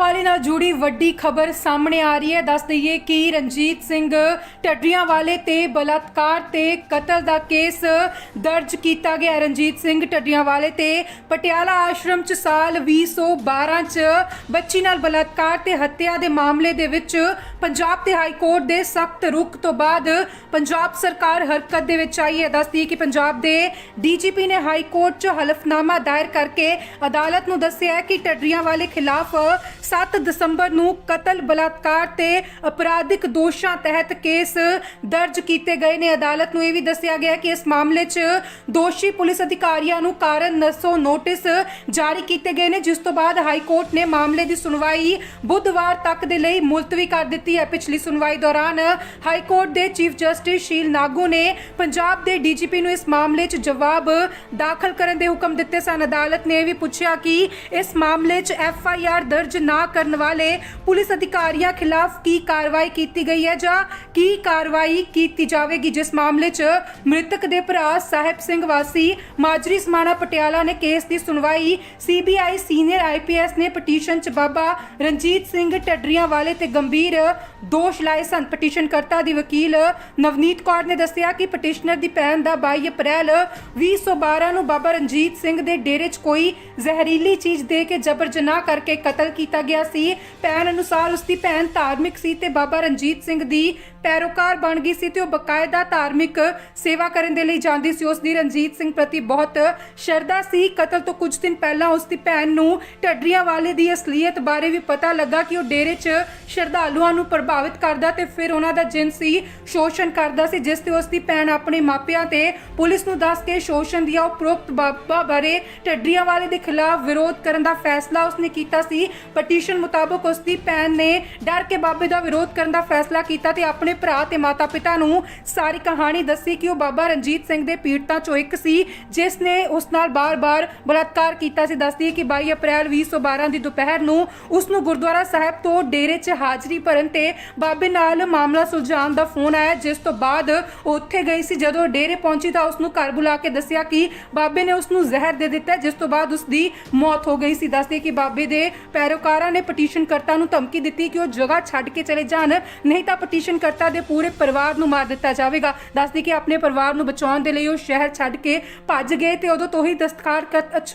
ਵਾਲੇ ਨਾਲ ਜੁੜੀ ਵੱਡੀ ਖਬਰ ਸਾਹਮਣੇ ਆ ਰਹੀ ਹੈ। ਦੱਸ ਦਈਏ ਕਿ ਰਣਜੀਤ ਸਿੰਘ ਟੱਡਰੀਆਂ ਵਾਲੇ ਤੇ ਬਲਾਤਕਾਰ ਤੇ ਕਤਲ ਦਾ ਕੇਸ ਦਰਜ ਕੀਤਾ ਗਿਆ ਰਣਜੀਤ ਸਿੰਘ ਟੱਡਰੀਆਂ ਵਾਲੇ ਤੇ ਪਟਿਆਲਾ ਆਸ਼ਰਮ ਚ ਸਾਲ 2012 ਚ ਬੱਚੀ ਨਾਲ ਬਲਾਤਕਾਰ ਤੇ ਹੱਤਿਆ ਦੇ ਮਾਮਲੇ ਦੇ ਵਿੱਚ ਪੰਜਾਬ ਤੇ ਹਾਈ ਕੋਰਟ ਦੇ ਸਖਤ ਰੁਖ ਤੋਂ ਬਾਅਦ ਪੰਜਾਬ ਸਰਕਾਰ ਹਰਕਤ ਦੇ ਵਿੱਚ ਆਈ ਹੈ। ਦੱਸਦੀ ਹੈ ਕਿ ਪੰਜਾਬ ਦੇ ਡੀਜੀਪੀ ਨੇ ਹਾਈ ਕੋਰਟ 'ਚ ਹਲਫਨਾਮਾ ਦਾਇਰ ਕਰਕੇ ਅਦਾਲਤ ਨੂੰ ਦੱਸਿਆ ਕਿ ਟੱਡਰੀਆਂ ਵਾਲੇ ਖਿਲਾਫ 7 ਦਸੰਬਰ ਨੂੰ ਕਤਲ, ਬਲਾਤਕਾਰ ਤੇ ਅਪਰਾਧਿਕ ਦੋਸ਼ਾਂ ਤਹਿਤ ਕੇਸ ਦਰਜ ਕੀਤੇ ਗਏ ਨੇ। ਅਦਾਲਤ ਨੂੰ ਇਹ ਵੀ ਦੱਸਿਆ ਗਿਆ ਕਿ ਇਸ ਮਾਮਲੇ 'ਚ ਦੋਸ਼ੀ ਪੁਲਿਸ ਅਧਿਕਾਰੀਆਂ ਨੂੰ ਕਾਰਨ ਨਸੋ ਨੋਟਿਸ ਜਾਰੀ ਕੀਤੇ ਗਏ ਨੇ, ਜਿਸ ਤੋਂ ਬਾਅਦ ਹਾਈ ਕੋਰਟ ਨੇ ਮਾਮਲੇ ਦੀ ਸੁਣਵਾਈ ਬੁੱਧਵਾਰ ਤੱਕ ਦੇ ਲਈ ਮੁਲਤਵੀ ਕਰ ਦਿੱਤੀ ਹੈ। ਪਿਛਲੀ ਸੁਣਵਾਈ ਦੌਰਾਨ ਹਾਈ ਕੋਰਟ ਦੇ ਚੀਫ ਜਸਟਿਸ ਸ਼ੀਲ ਨਾਗੂ ਨੇ ਪੰਜਾਬ ਦੇ ਡੀਜੀਪੀ ਨੂੰ ਇਸ ਮਾਮਲੇ 'ਚ ਜਵਾਬ ਦਾਖਲ ਕਰਨ ਦੇ ਹੁਕਮ ਦਿੱਤੇ ਸਨ। ਅਦਾਲਤ ਨੇ ਇਹ ਵੀ ਪੁੱਛਿਆ ਕਿ ਇਸ ਮਾਮਲੇ 'ਚ ਐਫ ਆਈ ਆਰ ਦਰਜ ਨਾ ਕਰਨ ਵਾਲੇ ਪੁਲਿਸ ਅਧਿਕਾਰੀਆਂ ਖਿਲਾਫ ਕੀ ਕਾਰਵਾਈ ਕੀਤੀ ਗਈ ਹੈ ਜਾਂ ਕੀ ਕਾਰਵਾਈ ਕੀਤੀ ਜਾਵੇਗੀ? ਜਿਸ ਮਾਮਲੇ 'ਚ ਮ੍ਰਿਤਕ ਦੇ ਭਰਾ ਸਾਹਿਬ ਸਿੰਘ ਵਾਸੀ ਮਾਜਰੀ ਸਮਾਣਾ ਪਟਿਆਲਾ ਨੇ ਕੇਸ ਦੀ ਸੁਣਵਾਈ ਸੀਬੀਆਈ ਸੀਨੀਅਰ ਆਈਪੀਐਸ ਨੇ ਪਟੀਸ਼ਨ 'ਚ ਬਾਬਾ ਰਣਜੀਤ ਸਿੰਘ ਟੱਡਰੀਆਂ ਵਾਲੇ ਤੇ ਗੰਭੀਰ ਦੋਸ਼ ਲਾਏ ਸਨ। ਪਟੀਸ਼ਨਕਰਤਾ ਦੀ ਵਕੀਲ ਨਵਨੀਤ ਕੌਰ ਨੇ ਦੱਸਿਆ ਕਿ ਪਟੀਸ਼ਨਰ ਦੀ ਭੈਣ ਦਾ 22 ਅਪ੍ਰੈਲ 2012 ਨੂੰ ਬਾਬਾ ਰਣਜੀਤ ਸਿੰਘ ਦੇ ਡੇਰੇ 'ਚ ਕੋਈ ਜ਼ਹਿਰੀਲੀ ਚੀਜ਼ ਦੇ ਕੇ ਜਬਰ ਜਨਾਹ ਕਰਕੇ ਕਤਲ ਕੀਤਾ ਗਿਆ ਸੀ। ਭੈਣ ਅਨੁਸਾਰ ਉਸ ਦੀ ਭੈਣ ਧਾਰਮਿਕ ਸੀ ਤੇ ਬਾਬਾ ਰਣਜੀਤ ਸਿੰਘ ਦੀ ਪੈਰੋਕਾਰ ਬਣ ਗਈ ਸੀ ਤੇ ਉਹ ਬਕਾਇਦਾ ਧਾਰਮਿਕ ਸੇਵਾ ਕਰਨ ਦੇ ਲਈ ਜਾਂਦੀ ਸੀ। ਉਸ ਦੀ ਰਣਜੀਤ ਸਿੰਘ ਪ੍ਰਤੀ ਬਹੁਤ ਸ਼ਰਧਾ ਸੀ। ਕਤਲ ਤੋਂ ਕੁਝ ਦਿਨ ਪਹਿਲਾਂ ਉਸ ਦੀ ਭੈਣ ਨੂੰ ਢੱਡਰੀਆਂ ਵਾਲੇ ਦੀ ਅਸਲੀਅਤ ਬਾਰੇ ਵੀ ਪਤਾ ਲੱਗਾ ਕਿ ਉਹ ਡੇਰੇ 'ਚ ਸ਼ਰਧਾਲੂਆਂ ਨੂੰ ਪ੍ਰਭਾਵਿਤ ਕਰਦਾ ਤੇ ਫਿਰ ਉਹਨਾਂ ਦਾ ਜਿਨਸੀ ਸ਼ੋਸ਼ਣ ਕਰਦਾ ਸੀ, ਜਿਸ ਤੇ ਉਸ ਦੀ ਭੈਣ ਆਪਣੇ ਮਾਪਿਆਂ ਤੇ ਪੁਲਿਸ ਨੂੰ ਦੱਸ ਕੇ ਸ਼ੋਸ਼ਣ ਦੀਆਂ ਉਪਰੋਕਤ ਬਾਬਾ ਬਾਰੇ ਢੱਡਰੀਆਂ ਵਾਲੇ ਦੇ ਖਿਲਾਫ ਵਿਰੋਧ ਕਰਨ ਦਾ ਫੈਸਲਾ ਉਸਨੇ ਕੀਤਾ ਸੀ। ਪਟੀਸ਼ਨ ਮੁਤਾਬਕ ਉਸ ਦੀ ਭੈਣ ਨੇ ਡਰ ਕੇ ਬਾਬੇ ਦਾ ਵਿਰੋਧ ਕਰਨ ਦਾ ਫੈਸਲਾ ਕੀਤਾ ਤੇ ਆਪਣੇ ਭਰਾ ਤੇ ਮਾਤਾ-ਪਿਤਾ ਨੂੰ ਸਾਰੀ ਕਹਾਣੀ ਦੱਸੀ ਕਿ ਉਹ ਬਾਬਾ ਰਣਜੀਤ ਸਿੰਘ ਦੇ ਪੀੜਤਾਂ ਚੋਂ ਇੱਕ ਸੀ, ਜਿਸ ਨੇ ਉਸ ਨਾਲ ਬਾਰ-ਬਾਰ ਬਲਾਤਕਾਰ ਕੀਤਾ ਸੀ। ਦੱਸਦੀ ਹੈ ਕਿ 22 ਅਪ੍ਰੈਲ 2012 ਦੀ ਦੁਪਹਿਰ ਨੂੰ ਉਸ ਨੂੰ ਗੁਰਦੁਆਰਾ ਸਾਹਿਬ ਤੋਂ ਡੇਰੇ 'ਚ ਹਾਜ਼ਰੀ ਭਰਨ ਤੇ ਬਾਬੇ ਨਾਲ ਮਾਮਲਾ ਸੁਲਝਾਉਣ ਦਾ ਫੋਨ ਆਇਆ, ਜਿਸ ਤੋਂ ਬਾਅਦ ਉਹ ਉੱਥੇ ਗਈ ਸੀ। ਜਦੋਂ ਡੇਰੇ ਪਹੁੰਚੀ ਤਾਂ ਉਸ ਨੂੰ ਘਰ ਬੁਲਾ ਕੇ ਦੱਸਿਆ ਕਿ ਬਾਬੇ ਨੇ ਉਸ ਨੂੰ ਜ਼ਹਿਰ ਦੇ ਦਿੱਤਾ, ਜਿਸ ਤੋਂ ਬਾਅਦ ਉਸ ਦੀ ਮੌਤ ਹੋ ਗਈ ਸੀ। ਦੱਸਦੀ ਕਿ ਬਾਬੇ ਦੇ ਪੈਰੋਕਾਰ ਨੇ ਪਟੀਸ਼ਨ ਕਰਤਾ ਨੂੰ ਧਮਕੀ ਦਿੱਤੀ ਕਿ ਉਹ ਜਗ੍ਹਾ ਛੱਡ ਕੇ ਚਲੇ ਜਾਣ, ਨਹੀਂ ਤਾਂ ਪਟੀਸ਼ਨਕਰਤਾ ਦੇ ਪੂਰੇ ਪਰਿਵਾਰ ਨੂੰ ਮਾਰ ਦਿੱਤਾ ਜਾਵੇਗਾ। ਦੱਸਦੀ ਕਿ ਆਪਣੇ ਪਰਿਵਾਰ ਨੂੰ ਬਚਾਉਣ ਦੇ ਲਈ ਉਹ ਸ਼ਹਿਰ ਛੱਡ ਕੇ ਭੱਜ ਗਏ ਤੇ ਉਦੋਂ ਤੋਂ ਹੀ ਦਸਤਕਾਰ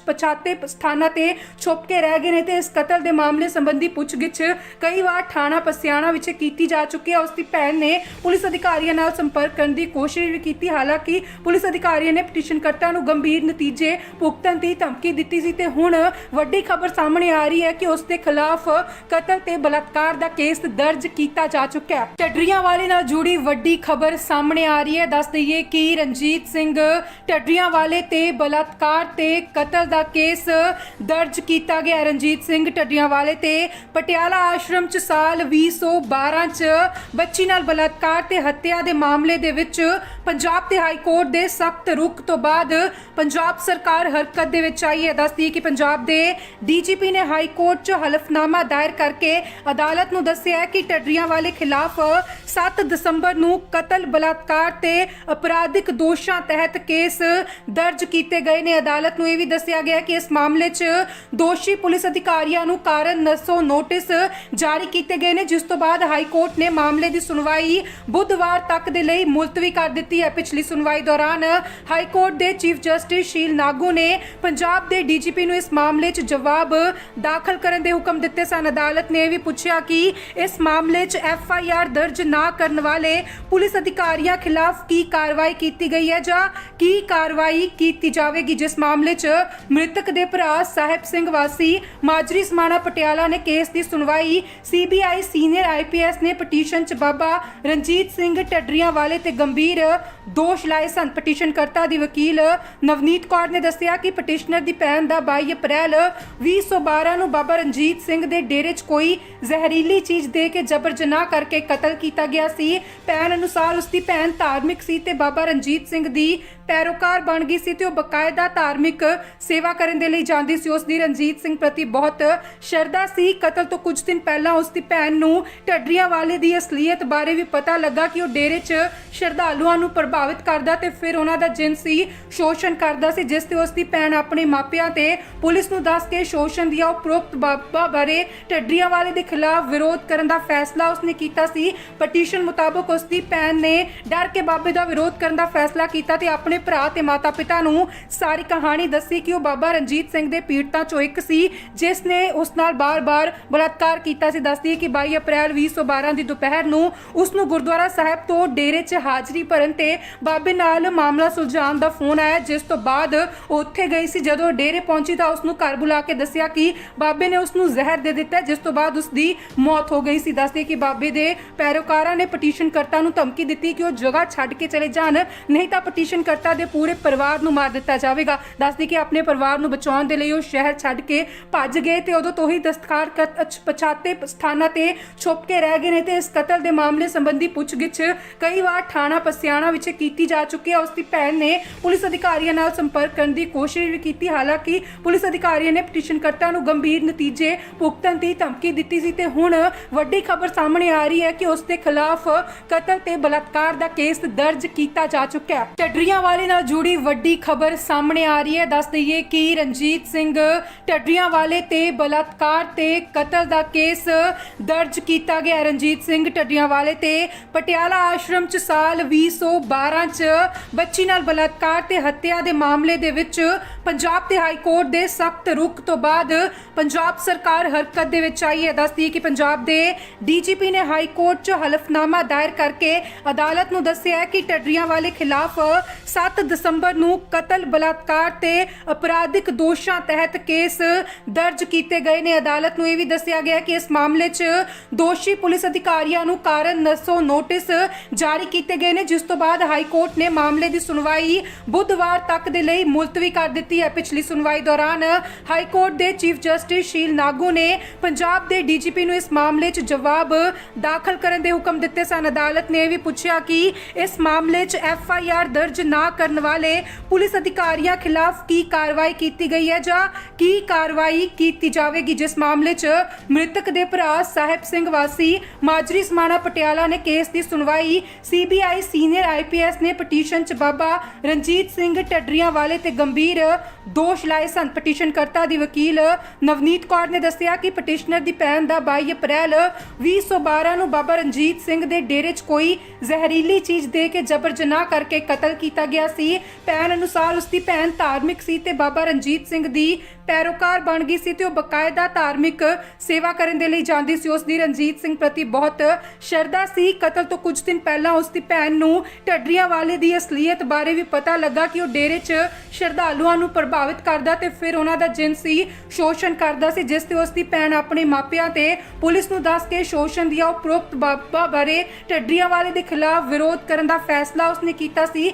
ਪਛਾਤੇ ਸਥਾਨਾਂ ਤੇ ਛੁਪ ਕੇ ਰਹਿ ਗਏ ਨੇ ਤੇ ਇਸ ਕਤਲ ਦੇ ਮਾਮਲੇ ਸੰਬੰਧੀ ਪੁੱਛਗਿੱਛ ਕਈ ਵਾਰ ਥਾਣਾ ਪਸਿਆਣਾ ਵਿੱਚ ਕੀਤੀ ਜਾ ਚੁੱਕੀ ਹੈ। ਉਸ ਦੀ ਭੈਣ ਨੇ ਪੁਲਿਸ ਅਧਿਕਾਰੀਆਂ ਨਾਲ ਸੰਪਰਕ ਕਰਨ ਦੀ ਕੋਸ਼ਿਸ਼ ਵੀ ਕੀਤੀ। ਹਾਲਾਂਕਿ ਪੁਲਿਸ ਅਧਿਕਾਰੀਆਂ ਨੇ ਪਟੀਸ਼ਨ ਕਰਤਾ ਨੂੰ ਗੰਭੀਰ ਨਤੀਜੇ ਭੁਗਤਣ ਦੀ ਧਮਕੀ ਦਿੱਤੀ ਸੀ ਤੇ ਹੁਣ ਵੱਡੀ ਖਬਰ ਸਾਹਮਣੇ ਆ ਰਹੀ ਹੈ ਕਿ ਉਸ ਦੇ ਖਿਲਾਫ ਕਤਲ ਤੇ ਬਲਾਤਕਾਰ ਦਾ ਕੇਸ ਦਰਜ ਕੀਤਾ ਜਾ ਚੁੱਕਾ ਹੈ। ਟੱਡਰੀਆਂ ਵਾਲੇ ਨਾਲ ਜੁੜੀ ਵੱਡੀ ਖਬਰ ਸਾਹਮਣੇ ਆ ਰਹੀ ਹੈ। ਦੱਸ ਦਈਏ ਕਿ ਰਣਜੀਤ ਸਿੰਘ ਟੱਡਰੀਆਂ ਵਾਲੇ ਤੇ ਬਲਾਤਕਾਰ ਤੇ ਕਤਲ ਦਾ ਕੇਸ ਦਰਜ ਕੀਤਾ ਗਿਆ ਰਣਜੀਤ ਸਿੰਘ ਟੱਡਰੀਆਂ ਵਾਲੇ ਤੇ ਪਟਿਆਲਾ ਆਸ਼ਰਮ ਚ ਸਾਲ 2012 ਚ ਬੱਚੀ ਨਾਲ ਬਲਾਤਕਾਰ ਤੇ ਹੱਤਿਆ ਦੇ ਮਾਮਲੇ ਦੇ ਵਿੱਚ ਪੰਜਾਬ ਤੇ ਹਾਈ ਕੋਰਟ ਦੇ ਸਖਤ ਰੁਖ ਤੋਂ ਬਾਅਦ ਪੰਜਾਬ ਸਰਕਾਰ ਹਰਕਤ ਦੇ ਵਿੱਚ ਆਈ ਹੈ। ਦੱਸਦੀ ਕਿ ਪੰਜਾਬ ਦੇ ਡੀਜੀਪੀ ਨੇ ਹਾਈ ਕੋਰਟ 'ਚ ਹਲਫਨਾਮਾ ਦਾਇਰ ਕਰਕੇ ਅਦਾਲਤ ਨੂੰ ਦੱਸਿਆ ਕਿ ਟੱਡਰੀਆਂ ਵਾਲੇ ਖਿਲਾਫ 7 ਦਸੰਬਰ ਨੂੰ ਕਤਲ, ਬਲਾਤਕਾਰ ਤੇ ਅਪਰਾਧਿਕ ਦੋਸ਼ਾਂ ਤਹਿਤ ਕੇਸ ਦਰਜ ਕੀਤੇ ਗਏ ਨੇ। ਅਦਾਲਤ ਨੂੰ ਇਹ ਵੀ ਦੱਸਿਆ ਗਿਆ ਕਿ ਇਸ ਮਾਮਲੇ 'ਚ ਦੋਸ਼ੀ ਪੁਲਿਸ ਅਧਿਕਾਰੀਆਂ ਨੂੰ ਕਾਰਨ ਨਸੋ ਨੋਟਿਸ ਜਾਰੀ ਕੀਤੇ ਗਏ ਨੇ, ਜਿਸ ਤੋਂ ਬਾਅਦ ਹਾਈ ਕੋਰਟ ਨੇ ਮਾਮਲੇ ਦੀ ਸੁਣਵਾਈ ਬੁੱਧਵਾਰ ਤੱਕ ਦੇ ਲਈ ਮੁਲਤਵੀ ਕਰ ਦਿੱਤੀ ਹੈ। ਪਿਛਲੀ ਸੁਣਵਾਈ ਦੌਰਾਨ ਹਾਈ ਕੋਰਟ ਦੇ ਚੀਫ ਜਸਟਿਸ ਸ਼ੀਲ ਨਾਗੂ ਨੇ ਪੰਜਾਬ ਦੇ ਡੀਜੀਪੀ ਨੂੰ ਇਸ ਮਾਮਲੇ 'ਚ ਜਵਾਬ ਦਾਖਲ ਕਰਨ ਦੇ ਹੁਕਮ ਦਿੱਤੇ ਸਨ। ਅਦਾਲਤ ਨੇ ਵੀ ਪੁੱਛਿਆ ਕਿ ਇਸ ਮਾਮਲੇ 'ਚ ਐਫ ਆਈ ਆਰ ਦਰਜ ਨਾ ਕਰਨ ਵਾਲੇ ਪੁਲਿਸ ਅਧਿਕਾਰੀਆਂ ਖਿਲਾਫ ਕੀ ਕਾਰਵਾਈ ਕੀਤੀ ਗਈ ਹੈ ਜਾਂ ਕੀ ਕਾਰਵਾਈ ਕੀਤੀ ਜਾਵੇਗੀ, ਜਿਸ ਮਾਮਲੇ 'ਚ ਮ੍ਰਿਤਕ ਦੇ ਭਰਾ ਸਾਹਿਬ ਸਿੰਘ ਵਾਸੀ ਮਾਜਰੀ ਸਮਾਣਾ ਪਟਿਆਲਾ ਨੇ ਕੇਸ ਦੀ ਸੁਣਵਾਈ ਸੀਬੀਆਈ ਸੀਨੀਅਰ ਆਈਪੀਐਸ ਨੇ ਪਟੀਸ਼ਨ 'ਚ ਬਾਬਾ ਰਣਜੀਤ ਸਿੰਘ ਟੱਡਰੀਆਂ ਵਾਲੇ ਤੇ ਗੰਭੀਰ ਦੋਸ਼ ਲਾਏ ਸਨ। ਪਟੀਸ਼ਨਕਰਤਾ ਦੀ ਵਕੀਲ ਨਵਨੀਤ ਕੌਰ ਨੇ ਦੱਸਿਆ ਕਿ ਪਟੀਸ਼ਨਰ ਦੀ ਭੈਣ ਦਾ 22 ਅਪ੍ਰੈਲ 2012 ਨੂੰ ਬਾਬਾ ਰਣਜੀਤ ਸਿੰਘ ਦੇ ਡੇਰੇ 'ਚ ਕੋਈ ਜ਼ਹਿਰੀਲੀ ਚੀਜ਼ ਦੇ ਕੇ ਜਬਰ ਜਨਾਹ ਕਰਕੇ ਕਤਲ ਕੀਤਾ ਗਿਆ ਸੀ। ਭੈਣ ਅਨੁਸਾਰ ਉਸ ਦੀ ਭੈਣ ਧਾਰਮਿਕ ਸੀ ਤੇ ਬਾਬਾ ਰਣਜੀਤ ਸਿੰਘ ਦੀ ਪੈਰੋਕਾਰ ਬਣ ਗਈ ਸੀ ਤੇ ਉਹ ਬਕਾਇਦਾ ਧਾਰਮਿਕ ਸੇਵਾ ਕਰਨ ਦੇ ਲਈ ਜਾਂਦੀ ਸੀ। ਉਸ ਦੀ ਰਣਜੀਤ ਸਿੰਘ ਪ੍ਰਤੀ ਬਹੁਤ ਸ਼ਰਧਾ ਸੀ। ਕਤਲ ਤੋਂ ਕੁਝ ਦਿਨ ਪਹਿਲਾਂ ਉਸ ਦੀ ਭੈਣ ਨੂੰ ਢੱਡਰੀਆਂ ਵਾਲੇ ਦੀ ਅਸਲੀਅਤ ਬਾਰੇ ਵੀ ਪਤਾ ਲੱਗਾ ਕਿ ਉਹ ਡੇਰੇ 'ਚ ਸ਼ਰਧਾਲੂਆਂ ਨੂੰ ਪ੍ਰਭਾਵਿਤ ਕਰਦਾ ਤੇ ਫਿਰ ਉਹਨਾਂ ਦਾ ਜਿਨਸੀ ਸ਼ੋਸ਼ਣ ਕਰਦਾ ਸੀ, ਜਿਸ ਤੇ ਉਸ ਦੀ ਭੈਣ ਆਪਣੇ ਮਾਪਿਆਂ ਤੇ ਪੁਲਿਸ ਨੂੰ ਦੱਸ ਕੇ ਸ਼ੋਸ਼ਣ ਦੀਆਂ ਉਪਰੋਕਤ ਬਾਬਾ ਬਾਰੇ ਢੱਡਰੀਆਂ ਵਾਲੇ ਦੇ ਖਿਲਾਫ ਵਿਰੋਧ ਕਰਨ ਦਾ ਫੈਸਲਾ ਉਸਨੇ ਕੀਤਾ ਸੀ। ਪਟੀਸ਼ਨ ਮੁਤਾਬਕ ਉਸ ਦੀ ਭੈਣ ਨੇ ਡਰ ਕੇ ਬਾਬੇ ਦਾ ਵਿਰੋਧ ਕਰਨ ਦਾ ਫੈਸਲਾ ਕੀਤਾ ਤੇ ਆਪਣੇ ਭਰਾ ਤੇ ਮਾਤਾ-ਪਿਤਾ ਨੂੰ ਸਾਰੀ ਕਹਾਣੀ ਦੱਸੀ ਕਿ ਉਹ ਬਾਬਾ ਰਣਜੀਤ ਸਿੰਘ ਦੇ ਪੀੜਤਾਂ ਚੋਂ ਇੱਕ ਸੀ, ਜਿਸ ਨੇ ਉਸ ਨਾਲ ਬਾਰ-ਬਾਰ ਬਲਾਤਕਾਰ ਕੀਤਾ ਸੀ। ਦੱਸਦੀ ਹੈ ਕਿ 22 ਅਪ੍ਰੈਲ 2012 ਦੀ ਦੁਪਹਿਰ ਨੂੰ ਉਸ ਨੂੰ ਗੁਰਦੁਆਰਾ ਸਾਹਿਬ ਤੋਂ ਡੇਰੇ 'ਚ ਹਾਜ਼ਰੀ ਭਰਨ ਤੇ ਬਾਬੇ ਨਾਲ ਮਾਮਲਾ ਸੁਲਝਾਉਣ ਦਾ ਫੋਨ ਆਇਆ, ਜਿਸ ਤੋਂ ਬਾਅਦ ਉਹ ਉੱਥੇ ਗਈ ਸੀ। ਜਦੋਂ ਡੇਰੇ ਪਹੁੰਚੀ ਤਾਂ ਉਸ ਨੂੰ ਘਰ ਬੁਲਾ ਕੇ ਦੱਸਿਆ ਕਿ ਬਾਬੇ ਨੇ ਉਸ ਨੂੰ ਜ਼ਹਿਰ ਦੇ ਦਿੱਤਾ, ਜਿਸ ਤੋਂ ਬਾਅਦ ਉਸ ਦੀ ਮੌਤ ਹੋ ਗਈ ਸੀ। ਦੱਸਦੀ ਕਿ ਬਾਬੇ ਦੇ ਪੈਰੋਕਾਰਾਂ ਨੇ ਪਟੀਸ਼ਨ ਕਰਤਾ ਨੂੰ ਧਮਕੀ ਦਿੱਤੀ ਕਿ ਉਹ ਜਗ੍ਹਾ ਛੱਡ ਕੇ ਚਲੇ ਜਾਣ, ਨਹੀਂ ਤਾਂ ਪਟੀਸ਼ਨ ਕਰਤਾ ਪਟੀਸ਼ਨਕਰਤਾ ਦੇ ਪੂਰੇ ਪਰਿਵਾਰ ਨੂੰ ਮਾਰ ਦਿੱਤਾ ਜਾਵੇਗਾ। ਦੱਸਦੀ ਕਿ ਆਪਣੇ ਪਰਿਵਾਰ ਨੂੰ ਬਚਾਉਣ ਦੇ ਲਈ ਉਹ ਸ਼ਹਿਰ ਛੱਡ ਕੇ ਭੱਜ ਗਏ ਤੇ ਉਦੋਂ ਤੋਂ ਹੀ ਦਸਤਕਾਰ ਪਛਾਤੇ ਸਥਾਨਾਂ ਤੇ ਛੁਪ ਕੇ ਰਹਿ ਗਏ ਨੇ ਤੇ ਇਸ ਕਤਲ ਦੇ ਮਾਮਲੇ ਸੰਬੰਧੀ ਪੁੱਛਗਿੱਛ ਕਈ ਵਾਰ ਥਾਣਾ ਪਸਿਆਣਾ ਵਿੱਚ ਕੀਤੀ ਜਾ ਚੁੱਕੀ ਹੈ। ਉਸ ਦੀ ਭੈਣ ਨੇ ਪੁਲਿਸ ਅਧਿਕਾਰੀਆਂ ਨਾਲ ਸੰਪਰਕ ਕਰਨ ਦੀ ਕੋਸ਼ਿਸ਼ ਵੀ ਕੀਤੀ। ਹਾਲਾਂਕਿ ਪੁਲਿਸ ਅਧਿਕਾਰੀਆਂ ਨੇ ਪਟੀਸ਼ਨਕਰਤਾ ਨੂੰ ਗੰਭੀਰ ਨਤੀਜੇ ਭੁਗਤਣ ਦੀ ਧਮਕੀ ਦਿੱਤੀ ਸੀ ਤੇ ਹੁਣ ਵੱਡੀ ਖਬਰ ਸਾਹਮਣੇ ਆ ਰਹੀ ਹੈ ਕਿ ਉਸ ਦੇ ਖਿਲਾਫ ਕਤਲ ਤੇ ਬਲਾਤਕਾਰ ਦਾ ਕੇਸ ਦਰਜ ਕੀਤਾ ਜਾ ਚੁੱਕਿਆ ਹੈ। ਟੱਡਰੀਆਂ ਵਾਲੇ ਨਾਲ ਜੁੜੀ ਵੱਡੀ ਖਬਰ ਸਾਹਮਣੇ ਆ ਰਹੀ ਹੈ। ਦੱਸ ਦਈਏ ਕਿ ਰਣਜੀਤ ਸਿੰਘ ਟੱਡਰੀਆਂ ਵਾਲੇ ਤੇ ਬਲਾਤਕਾਰ ਤੇ ਕਤਲ ਦਾ ਕੇਸ ਦਰਜ ਕੀਤਾ ਗਿਆ ਰਣਜੀਤ ਸਿੰਘ ਟੱਡਰੀਆਂ ਵਾਲੇ ਤੇ ਪਟਿਆਲਾ ਆਸ਼ਰਮ ਚ ਸਾਲ 2012 ਚ ਬੱਚੀ ਨਾਲ ਬਲਾਤਕਾਰ ਤੇ ਹੱਤਿਆ ਦੇ ਮਾਮਲੇ ਦੇ ਵਿੱਚ ਪੰਜਾਬ ਤੇ ਹਾਈ ਕੋਰਟ ਦੇ ਸਖਤ ਰੁਖ ਤੋਂ ਬਾਅਦ ਪੰਜਾਬ ਸਰਕਾਰ ਹਰਕਤ ਦੇ ਵਿੱਚ ਆਈ ਹੈ। ਦੱਸਦੀ ਹੈ ਕਿ ਪੰਜਾਬ ਦੇ ਡੀਜੀਪੀ ਨੇ ਹਾਈ ਕੋਰਟ 'ਚ ਹਲਫਨਾਮਾ ਦਾਇਰ ਕਰਕੇ ਅਦਾਲਤ ਨੂੰ ਦੱਸਿਆ ਕਿ ਟੱਡਰੀਆਂ ਵਾਲੇ ਖਿਲਾਫ 7 ਦਸੰਬਰ ਨੂੰ ਕਤਲ, ਬਲਾਤਕਾਰ ਤੇ ਅਪਰਾਧਿਕ ਦੋਸ਼ਾਂ ਤਹਿਤ ਕੇਸ ਦਰਜ ਕੀਤੇ ਗਏ ਨੇ। ਅਦਾਲਤ ਨੂੰ ਇਹ ਵੀ ਦੱਸਿਆ ਗਿਆ ਕਿ ਇਸ ਮਾਮਲੇ 'ਚ ਦੋਸ਼ੀ ਪੁਲਿਸ ਅਧਿਕਾਰੀਆਂ ਨੂੰ ਕਾਰਨ ਦੱਸੋ ਨੋਟਿਸ ਜਾਰੀ ਕੀਤੇ ਗਏ ਨੇ, ਜਿਸ ਤੋਂ ਬਾਅਦ ਹਾਈ ਕੋਰਟ ਨੇ ਮਾਮਲੇ ਦੀ ਸੁਣਵਾਈ ਬੁੱਧਵਾਰ ਤੱਕ ਦੇ ਲਈ ਮੁਲਤਵੀ ਕਰ ਦਿੱਤੀ ਹੈ। ਪਿਛਲੀ ਸੁਣਵਾਈ ਦੌਰਾਨ ਹਾਈ ਕੋਰਟ ਦੇ ਚੀਫ ਜਸਟਿਸ ਸ਼ੀਲ ਨਾਗੂ ਨੇ ਪੰਜਾਬ ਦੇ ਡੀਜੀਪੀ ਨੂੰ ਇਸ ਮਾਮਲੇ 'ਚ ਜਵਾਬ ਦਾਖਲ ਕਰਨ ਦੇ ਹੁਕਮ ਦਿੱਤੇ ਸਨ। ਅਦਾਲਤ ਨੇ ਇਹ ਵੀ ਪੁੱਛਿਆ ਕਿ ਇਸ ਮਾਮਲੇ 'ਚ ਐਫ ਆਈ ਆਰ ਦਰਜ ਨਾ ਕਰਨ ਵਾਲੇ ਪੁਲਿਸ ਅਧਿਕਾਰੀਆਂ ਖਿਲਾਫ ਕੀ ਕਾਰਵਾਈ ਕੀਤੀ ਗਈ ਹੈ ਜਾਂ ਕੀ ਕਾਰਵਾਈ ਕੀਤੀ ਜਾਵੇਗੀ? ਜਿਸ ਮਾਮਲੇ 'ਚ ਮ੍ਰਿਤਕ ਦੇ ਭਰਾ ਸਾਹਿਬ ਸਿੰਘ ਵਾਸੀ ਮਾਜਰੀ ਸਮਾਣਾ ਪਟਿਆਲਾ ਨੇ ਕੇਸ ਦੀ ਸੁਣਵਾਈ ਸੀਬੀਆਈ ਸੀਨੀਅਰ ਆਈਪੀਐਸ ਨੇ ਪਟੀਸ਼ਨ 'ਚ ਬਾਬਾ ਰਣਜੀਤ ਸਿੰਘ ਟੱਡਰੀਆਂ ਵਾਲੇ ਤੇ ਗੰਭੀਰ ਦੋਸ਼ ਲਾਏ ਸਨ। ਪਟੀਸ਼ਨ ਕਰਤਾ ਦੀ ਵਕੀਲ ਨਵਨੀਤ ਕੌਰ ਨੇ ਦੱਸਿਆ ਕਿ ਪਟੀਸ਼ਨਰ ਦੀ ਭੈਣ ਦਾ 22 ਅਪ੍ਰੈਲ 2012 ਨੂੰ ਬਾਬਾ ਰਣਜੀਤ ਸਿੰਘ ਦੇ ਡੇਰੇ 'ਚ ਕੋਈ ਜ਼ਹਿਰੀਲੀ ਚੀਜ਼ ਦੇ ਕੇ ਜਬਰ ਜਨਾਹ ਕਰਕੇ ਕਤਲ ਕੀਤਾ ਗਿਆ ਸੀ। ਭੈਣ ਅਨੁਸਾਰ ਉਸ ਦੀ ਭੈਣ ਧਾਰਮਿਕ ਸੀ ਤੇ ਬਾਬਾ ਰਣਜੀਤ ਸਿੰਘ ਦੀ ਪੈਰੋਕਾਰ ਬਣ ਗਈ ਸੀ ਤੇ ਉਹ ਬਕਾਇਦਾ ਧਾਰਮਿਕ ਸੇਵਾ ਕਰਨ ਦੇ ਲਈ ਜਾਂਦੀ ਸੀ। ਉਸ ਦੀ ਰਣਜੀਤ ਸਿੰਘ ਪ੍ਰਤੀ ਬਹੁਤ ਸ਼ਰਧਾ ਸੀ। ਕਤਲ ਤੋਂ ਕੁਝ ਦਿਨ ਪਹਿਲਾਂ ਉਸ ਦੀ ਭੈਣ ਨੂੰ ਢੱਡਰੀਆਂ ਵਾਲੇ ਦੀ ਅਸਲੀਅਤ ਬਾਰੇ ਵੀ ਪਤਾ ਲੱਗਾ ਕਿ ਉਹ ਡੇਰੇ 'ਚ ਸ਼ਰਧਾਲੂਆਂ ਨੂੰ ਪ੍ਰਭਾਵਿਤ ਕਰਦਾ ਤੇ ਫਿਰ ਉਹਨਾਂ ਦਾ ਜਿਨਸੀ ਸ਼ੋਸ਼ਣ ਕਰਦਾ ਸੀ, ਜਿਸ ਤੇ ਉਸ ਦੀ ਭੈਣ ਆਪਣੇ ਮਾਪਿਆਂ ਤੇ ਪੁਲਿਸ ਨੂੰ ਦੱਸ ਕੇ ਸ਼ੋਸ਼ਣ ਦੀਆਂ ਉਪਰੋਕਤ ਬਾਬਾ ਬਾਰੇ ਢੱਡਰੀਆਂ ਵਾਲੇ ਦੇ ਖਿਲਾਫ ਵਿਰੋਧ ਕਰਨ ਦਾ ਫੈਸਲਾ ਉਸਨੇ ਕੀਤਾ ਸੀ।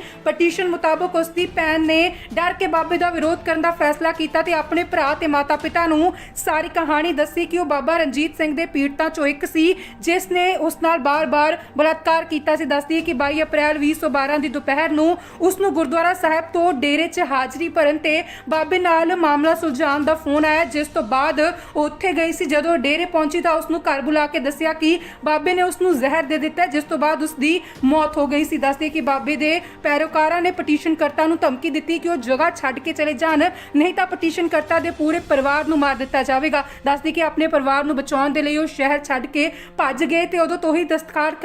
ਪਟੀਸ਼ਨ ਮੁਤਾਬਕ ਉਸ ਦੀ ਭੈਣ ਨੇ ਡਰ ਕੇ ਬਾਬੇ ਦਾ ਵਿਰੋਧ ਕਰਨ ਦਾ ਫੈਸਲਾ ਕੀਤਾ ਤੇ ਆਪਣੇ ਭਰਾ ਤੇ ਮਾਤਾ-ਪਿਤਾ ਨੂੰ ਸਾਰੀ ਕਹਾਣੀ ਦੱਸੀ ਕਿ ਉਹ ਬਾਬਾ ਰਣਜੀਤ ਸਿੰਘ ਦੇ ਪੀੜਤਾਂ ਚੋਂ ਇੱਕ ਸੀ, ਜਿਸ ਨੇ ਉਸ ਨਾਲ ਬਾਰ-ਬਾਰ ਬਲਾਤਕਾਰ ਕੀਤਾ ਸੀ। ਦੱਸਦੀ ਹੈ ਕਿ 22 ਅਪ੍ਰੈਲ 2012 ਦੀ ਦੁਪਹਿਰ ਨੂੰ ਉਸ ਨੂੰ ਗੁਰਦੁਆਰਾ ਸਾਹਿਬ ਤੋਂ ਡੇਰੇ 'ਚ ਹਾਜ਼ਰੀ ਭਰਨ ਤੇ ਬਾਬੇ ਨਾਲ ਮਾਮਲਾ ਸੁਲਝਾਉਣ ਦਾ ਫੋਨ ਆਇਆ, ਜਿਸ ਤੋਂ ਬਾਅਦ ਉਹ ਉੱਥੇ ਗਈ ਸੀ। ਜਦੋਂ ਡੇਰੇ ਪਹੁੰਚੀ ਤਾਂ ਉਸ ਨੂੰ ਘਰ ਬੁਲਾ ਕੇ ਦੱਸਿਆ ਕਿ ਬਾਬੇ ਨੇ ਉਸ ਨੂੰ ਜ਼ਹਿਰ ਦੇ ਦਿੱਤਾ, ਜਿਸ ਤੋਂ ਬਾਅਦ ਉਸ ਦੀ ਮੌਤ ਹੋ ਗਈ ਸੀ। ਦੱਸਦੀ ਹੈ ਕਿ ਬਾਬੇ ਦੇ ਪੈਰੋਕਾਰਾਂ ਨੇ ਪਟੀਸ਼ਨਕਰਤਾ ਨੂੰ ਧਮਕੀ ਦਿੱਤੀ ਕਿ ਉਹ ਜਗ੍ਹਾ ਛੱਡ ਕੇ ਚਲੇ ਜਾਣ, ਨਹੀਂ ਤਾਂ ਪਟੀਸ਼ਨਕਰਤਾ ਦੇ ਪੂਰੇ ਪਰਿਵਾਰ ਨੂੰ ਮਾਰ ਦਿੱਤਾ ਜਾਵੇਗਾ। ਦੱਸਦੀ ਕਿ ਆਪਣੇ ਪਰਿਵਾਰ ਨੂੰ ਬਚਾਉਣ ਦੇ ਲਈ ਉਹ ਸ਼ਹਿਰ ਛੱਡ ਕੇ ਭੱਜ ਗਏ ਤੇ ਉਦੋਂ ਤੋਂ ਹੀ ਦਸਤਕਾਰ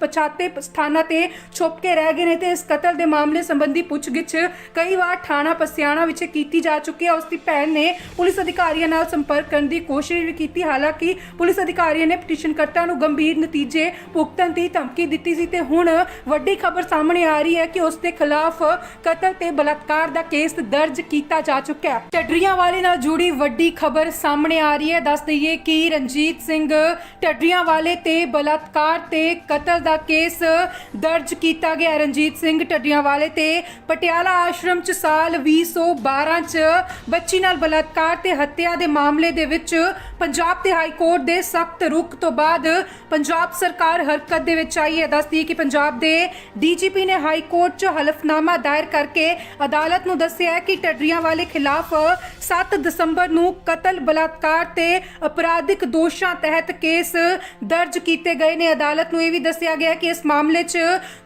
ਪਛਾਤੇ ਸਥਾਨਾਂ ਤੇ ਛੁਪ ਕੇ ਰਹਿ ਗਏ ਨੇ ਤੇ ਇਸ ਕਤਲ ਦੇ ਮਾਮਲੇ ਸੰਬੰਧੀ ਪੁੱਛਗਿੱਛ ਕਈ ਵਾਰ ਥਾਣਾ ਪਸਿਆਣਾ ਵਿੱਚ ਕੀਤੀ ਜਾ ਚੁੱਕੀ ਹੈ। ਉਸ ਦੀ ਭੈਣ ਨੇ ਪੁਲਿਸ ਅਧਿਕਾਰੀਆਂ ਨਾਲ ਸੰਪਰਕ ਕਰਨ ਦੀ ਕੋਸ਼ਿਸ਼ ਵੀ ਕੀਤੀ। ਹਾਲਾਂਕਿ ਪੁਲਿਸ ਅਧਿਕਾਰੀਆਂ ਨੇ ਪਟੀਸ਼ਨ ਕਰਤਾ ਨੂੰ ਗੰਭੀਰ ਨਤੀਜੇ ਭੁਗਤਣ ਦੀ ਧਮਕੀ ਦਿੱਤੀ ਸੀ ਤੇ ਹੁਣ ਵੱਡੀ ਖਬਰ ਸਾਹਮਣੇ ਆ ਰਹੀ ਹੈ ਕਿ ਉਸ ਦੇ ਖਿਲਾਫ ਕਤਲ ਤੇ ਬਲਾਤਕਾਰ ਦਾ ਕੇਸ ਦਰਜ ਕੀਤਾ ਜਾ ਚੁੱਕਾ ਹੈ। ਟੱਡਰੀਆਂ ਵਾਲੇ ਨਾਲ ਜੁੜੀ ਵੱਡੀ ਖਬਰ ਸਾਹਮਣੇ ਆ ਰਹੀ ਹੈ। ਦੱਸ ਦਈਏ ਕਿ ਰਣਜੀਤ ਸਿੰਘ ਟੱਡਰੀਆਂ ਵਾਲੇ ਤੇ ਬਲਾਤਕਾਰ ਤੇ ਕਤਲ ਦਾ ਕੇਸ ਦਰਜ ਕੀਤਾ ਗਿਆ ਰਣਜੀਤ ਸਿੰਘ ਟੱਡਰੀਆਂ ਵਾਲੇ ਤੇ ਪਟਿਆਲਾ ਆਸ਼ਰਮ ਚ ਸਾਲ 2012 ਚ ਬੱਚੀ ਨਾਲ ਬਲਾਤਕਾਰ ਤੇ ਹੱਤਿਆ ਦੇ ਮਾਮਲੇ ਦੇ ਵਿੱਚ ਪੰਜਾਬ ਤੇ ਹਾਈ ਕੋਰਟ ਦੇ ਸਖਤ ਰੁਖ ਤੋਂ ਬਾਅਦ ਪੰਜਾਬ ਸਰਕਾਰ ਹਰਕਤ ਦੇ ਵਿੱਚ ਆਈ ਹੈ। ਦੱਸਦੀ ਹੈ ਕਿ ਪੰਜਾਬ ਦੇ ਡੀਜੀਪੀ ਨੇ ਹਾਈ ਕੋਰਟ 'ਚ ਹਲਫਨਾਮਾ ਦਾਇਰ ਕਰਕੇ ਅਦਾਲਤ ਨੂੰ ਦੱਸਿਆ ਕਿ ਟੱਡਰੀਆਂ ਵਾਲੇ ਖਿਲਾਫ 7 ਦਸੰਬਰ ਨੂੰ ਕਤਲ, ਬਲਾਤਕਾਰ ਤੇ ਅਪਰਾਧਿਕ ਦੋਸ਼ਾਂ ਤਹਿਤ ਕੇਸ ਦਰਜ ਕੀਤੇ ਗਏ ਨੇ। ਅਦਾਲਤ ਨੂੰ ਇਹ ਵੀ ਦੱਸਿਆ ਗਿਆ ਕਿ ਇਸ ਮਾਮਲੇ 'ਚ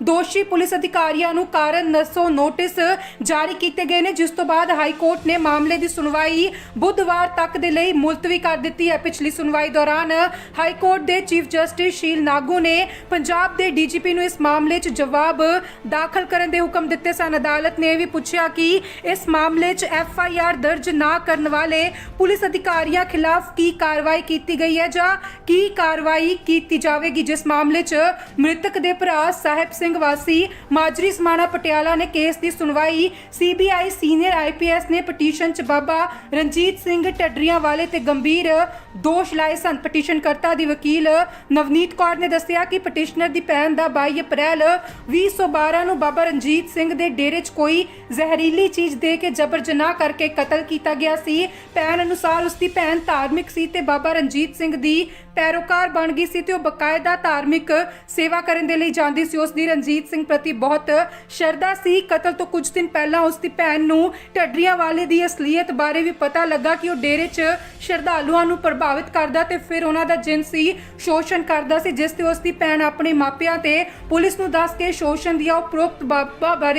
ਦੋਸ਼ੀ ਪੁਲਿਸ ਅਧਿਕਾਰੀਆਂ ਨੂੰ ਕਾਰਨ ਦੱਸੋ, ਨੋਟਿਸ ਜਾਰੀ ਕੀਤੇ ਗਏ ਨੇ, ਜਿਸ ਤੋਂ ਬਾਅਦ ਹਾਈ ਕੋਰਟ ਨੇ ਮਾਮਲੇ ਦੀ ਸੁਣਵਾਈ ਬੁੱਧਵਾਰ ਤੱਕ ਦੇ ਲਈ ਮੁਲਤਵੀ ਕਰ ਦਿੱਤੀ ਹੈ। ਪਿਛਲੀ ਸੁਣਵਾਈ ਦੌਰਾਨ ਹਾਈ ਕੋਰਟ ਦੇ ਚੀਫ ਜਸਟਿਸ ਸ਼ੀਲ ਨਾਗੂ ਨੇ ਪੰਜਾਬ ਦੇ ਡੀਜੀਪੀ ਨੂੰ ਇਸ ਮਾਮਲੇ 'ਚ ਜਵਾਬ ਦਾਖਲ ਕਰਨ ਦੇ ਹੁਕਮ ਦਿੱਤੇ ਸਨ। ਅਦਾਲਤ ਨੇ ਵੀ ਪੁੱਛਿਆ ਕਿ ਇਸ ਮਾਮਲੇ 'ਚ ਐਫ ਆਈ ਆਰ ਦਰਜ ਨਾ ਕਰਨ ਵਾਲੇ ਪੁਲਿਸ ਅਧਿਕਾਰੀਆਂ ਖਿਲਾਫ ਕੀ ਕਾਰਵਾਈ ਕੀਤੀ ਗਈ ਹੈ ਜਾਂ ਕੀ ਕਾਰਵਾਈ ਕੀਤੀ ਜਾਵੇਗੀ, ਜਿਸ ਮਾਮਲੇ 'ਚ ਮ੍ਰਿਤਕ ਦੇ ਭਰਾ ਸਾਹਿਬ ਸਿੰਘ ਵਾਸੀ ਮਾਜਰੀ ਸਮਾਣਾ ਪਟਿਆਲਾ ਨੇ ਕੇਸ ਦੀ ਸੁਣਵਾਈ ਸੀਬੀਆਈ ਸੀਨੀਅਰ ਆਈਪੀਐਸ ਨੇ ਪਟੀਸ਼ਨ 'ਚ ਬਾਬਾ ਰਣਜੀਤ ਸਿੰਘ ਟੱਡਰੀਆਂ ਵਾਲੇ ਤੇ ਗੰਭੀਰ ਦੋਸ਼ ਲਾਏ ਸਨ। ਪਟੀਸ਼ਨਕਰਤਾ ਦੀ ਵਕੀਲ ਨਵਨੀਤ ਕੌਰ ਨੇ ਦੱਸਿਆ ਕਿ ਪਟੀਸ਼ਨਰ ਦੀ ਭੈਣ ਦਾ 22 ਅਪ੍ਰੈਲ 2012 ਨੂੰ ਬਾਬਾ ਰਣਜੀਤ ਸਿੰਘ ਦੇ ਡੇਰੇ 'ਚ ਕੋਈ ਜ਼ਹਿਰੀਲੀ ਚੀਜ਼ ਦੇ ਕੇ ਜਬਰ ਜਨਾਹ ਕਰਕੇ ਕਤਲ ਕੀਤਾ ਗਿਆ ਸੀ। ਭੈਣ ਅਨੁਸਾਰ ਉਸ ਦੀ ਭੈਣ ਧਾਰਮਿਕ ਸੀ ਤੇ ਬਾਬਾ ਰਣਜੀਤ ਸਿੰਘ ਦੀ ਪੈਰੋਕਾਰ ਬਣ ਗਈ ਸੀ ਤੇ ਉਹ ਬਕਾਇਦਾ ਧਾਰਮਿਕ ਸੇਵਾ ਕਰਨ ਦੇ ਲਈ ਜਾਂਦੀ ਸੀ। ਉਸ ਦੀ ਰਣਜੀਤ ਸਿੰਘ ਪ੍ਰਤੀ ਬਹੁਤ ਸ਼ਰਧਾ ਸੀ। ਕਤਲ ਤੋਂ ਕੁਝ ਦਿਨ ਪਹਿਲਾਂ ਉਸ ਦੀ ਭੈਣ ਨੂੰ ਢੱਡਰੀਆਂ ਵਾਲੇ ਦੀ ਅਸਲੀਅਤ ਬਾਰੇ ਵੀ ਪਤਾ ਲੱਗਾ ਕਿ ਉਹ ਡੇਰੇ 'ਚ ਸ਼ਰਧਾਲੂਆਂ ਨੂੰ ਪ੍ਰਭਾਵਿਤ ਕਰਦਾ ਤੇ ਫਿਰ ਉਹਨਾਂ ਦਾ ਜਿਨਸੀ ਸ਼ੋਸ਼ਣ ਕਰਦਾ ਸੀ, ਜਿਸ ਤੇ ਉਸ ਦੀ ਭੈਣ ਆਪਣੇ ਮਾਪਿਆਂ ਤੇ ਪੁਲਿਸ ਨੂੰ ਦੱਸ ਕੇ ਸ਼ੋਸ਼ਣ ਦੀਆਂ ਉਪਰੋਕਤ ਬਾਬਾ